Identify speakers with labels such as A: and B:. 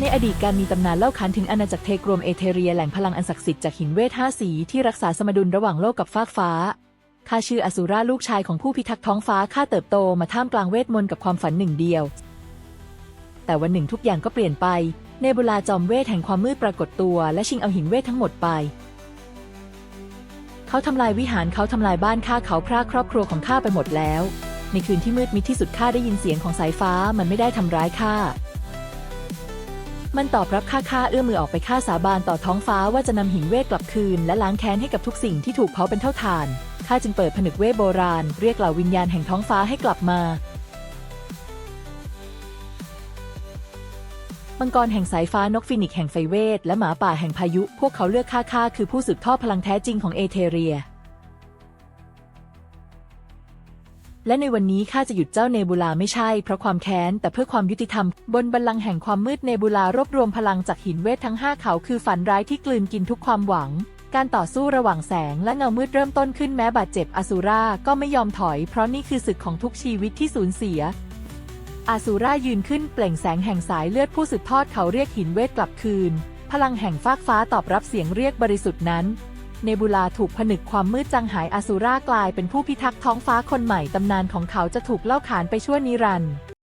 A: ในอดีตการมีตำนานเล่าขานถึงอาณาจักรเทกรวมเอเทเรียแหล่งพลังอันศักดิ์สิทธิ์จากหินเวทห้าสีที่รักษาสมดุลระหว่างโลกกับฟากฟ้าข้าชื่ออสุราลูกชายของผู้พิทักษ์ท้องฟ้าข้าเติบโตมาท่ามกลางเวทมนต์กับความฝันหนึ่งเดียว แต่วันหนึ่งทุกอย่างก็เปลี่ยนไป เนบูลาจอมเวทแห่งความมืดปรากฏตัวและชิงเอาหินเวททั้งหมดไป เขาทำลายวิหารเขาทำลายบ้านข้าเขาพรากครอบครัวของข้าไปหมดแล้ว ในคืนที่มืดมิดที่สุดข้าได้ยินเสียงของสายฟ้ามันไม่ได้ทำร้ายข้า มันตอบรับข้าข้าเอื้อมือออกไปฆ่าสาบานต่อท้องฟ้าว่าจะนำหินเวทกลับคืน และล้างแค้นให้กับทุกสิ่งที่ถูกเผาเป็นเท่าฐาน ข้าจึงเปิดผนึกเวทโบราณ เรียกเหล่าวิญญาณแห่งท้องฟ้าให้กลับมามังกรแห่งสายฟ้านกฟินิกแห่งไฟเวทและหมาป่าแห่งพายุ พวกเขาเลือกข้าข้าคือผู้สืบทอดพลังแท้จริงของเอเทเรีย และในวันนี้ข้าจะหยุดเจ้าเนบูลาไม่ใช่ เพราะความแค้น แต่เพื่อความยุติธรรม บนบัลลังก์แห่งความมืดเนบูลารวบรวมพลังจากหินเวททั้งห้าเขาคือฝันร้ายที่กลืนกินทุกความหวัง การต่อสู้ระหว่างแสงและเงามืดเริ่มต้นขึ้นแม้บาดเจ็บอสูราก็ไม่ยอมถอย เพราะนี่คือศึกของทุกชีวิตที่สูญเสียอาสูรายืนขึ้นเปล่งแสงแห่งสายเลือดผู้สืบทอดเขาเรียกหินเวทกลับคืน พลังแห่งฟากฟ้าตอบรับเสียงเรียกบริสุทธิ์นั้น เนบูลาถูกผนึกความมืดจางหายอสูรากลายเป็นผู้พิทักษ์ท้องฟ้าคนใหม่ตำนานของเขาจะถูกเล่าขานไปชั่วนิรันดร์